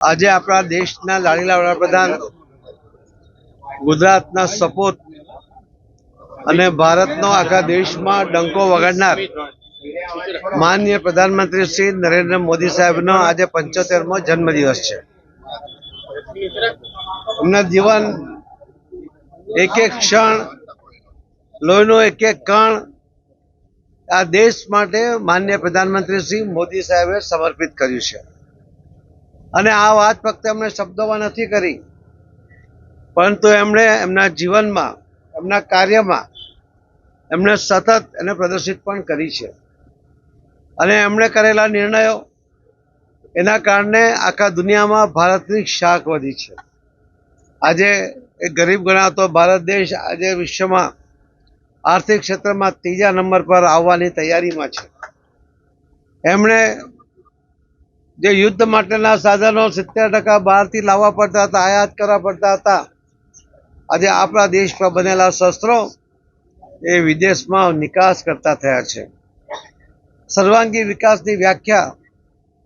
આજે આપણા દેશના લાડીલા વડાપ્રધાન ગુજરાતના સપોત અને ભારતનો આખા દેશમાં ડંકો વગાડનાર માનનીય પ્રધાનમંત્રી શ્રી નરેન્દ્ર મોદી સાહેબનો આજે પંચોતેરમો જન્મદિવસ છે. એમના જીવન એક એક ક્ષણ, લોહીનો એક એક કણ આ દેશ માટે માન્ય પ્રધાનમંત્રી શ્રી મોદી સાહેબે સમર્પિત કર્યું છે. અને આ વાત ફક્ત એમણે શબ્દોમાં નથી કરી. પરંતુ એમણે એમના જીવનમાં, એમના કાર્યમાં એમણે સતત એને પ્રદર્શિત પણ કરી છે. અને એમણે કરેલા નિર્ણયો એના કારણે આખા દુનિયામાં ભારતની શાખ વધી છે. આજે એ ગરીબ ગણાતો ભારત દેશ આજે વિશ્વમાં આર્થિક ક્ષેત્રમાં ત્રીજા નંબર પર આવવાની તૈયારીમાં છે. એમણે જે યુદ્ધ માટેના સાધનો સિત્તેર ટકા બહારથી લાવવા પડતા હતા, આયાત કરવા પડતા હતા. આજે આપણા દેશ પર બનેલા શસ્ત્રો એ વિદેશમાં નિકાસ કરતા થયા છે. સર્વાંગી વિકાસની વ્યાખ્યા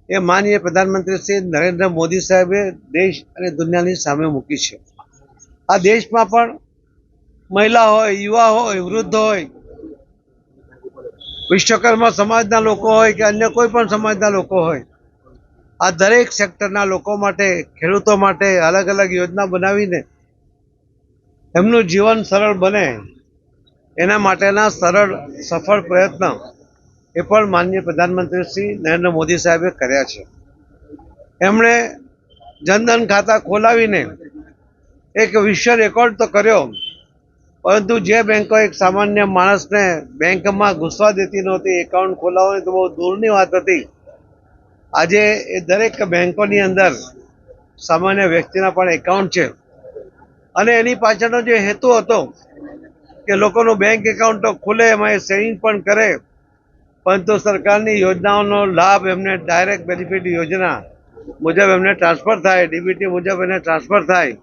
એ માનીય પ્રધાનમંત્રી શ્રી નરેન્દ્ર મોદી સાહેબે દેશ અને દુનિયાની સામે મૂકી છે. આ દેશમાં પણ મહિલા હોય, યુવા હોય, વૃદ્ધ હોય, વિશ્વકર્મા સમાજના લોકો હોય કે અન્ય કોઈ પણ સમાજના લોકો હોય આ દરેક સેક્ટરના લોકો માટે, ખેડૂતો માટે અલગ અલગ યોજના બનાવીને એમનું જીવન સરળ બને. એના માટેના સરળ, સફળ પ્રયત્ન એ પણ માનનીય પ્રધાનમંત્રી શ્રી નરેન્દ્ર મોદી સાહેબે કર્યા છે. એમણે જનધન ખાતા ખોલાવીને એક વિશ્વ રેકોર્ડ તો કર્યો, પરંતુ જે બેંકો એક સામાન્ય માણસને બેંકમાં ઘૂસવા દેતી નહોતી, એકાઉન્ટ ખોલાવવાની તો બહુ દૂરની વાત હતી. આજે એ દરેક બેંકોની અંદર સામાન્ય વ્યક્તિના પણ એકાઉન્ટ છે. અને એની પાછળનો જે હેતુ હતો કે લોકોનું બેંક એકાઉન્ટ તો ખુલે, એમાં એ સેવિંગ પણ કરે, પરંતુ સરકારની યોજનાઓનો લાભ એમને ડાયરેક્ટ બેનિફિટ યોજના મુજબ એમને ટ્રાન્સફર થાય, ડીબીટી મુજબ એને ટ્રાન્સફર થાય.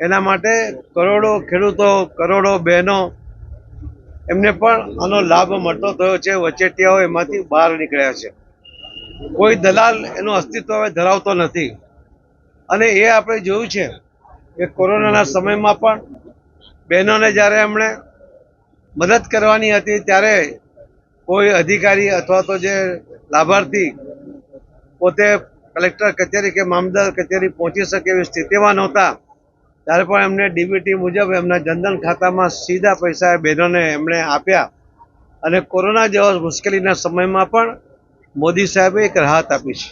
એના માટે કરોડો ખેડૂતો, કરોડો બહેનો એમને પણ આનો લાભ મળતો થયો છે. વચેટિયાઓ એમાંથી બહાર નીકળ્યા છે. કોઈ દલાલ એનું અસ્તિત્વ હવે ધરાવતો નથી. અને એ આપણે જોયું છે કે કોરોનાના સમયમાં પણ બહેનોને જ્યારે એમણે મદદ કરવાની હતી ત્યારે કોઈ અધિકારી અથવા તો જે લાભાર્થી પોતે કલેક્ટર કચેરી કે મામદાર કચેરી પહોંચી શકે એવી સ્થિતિમાં નહોતા, ત્યારે પણ એમને ડીબીટી મુજબ એમના જનધન ખાતામાં સીધા પૈસા બહેનોને એમણે આપ્યા. અને કોરોના જેવા મુશ્કેલીના સમયમાં પણ મોદી સાહેબે એક રાહત આપી છે.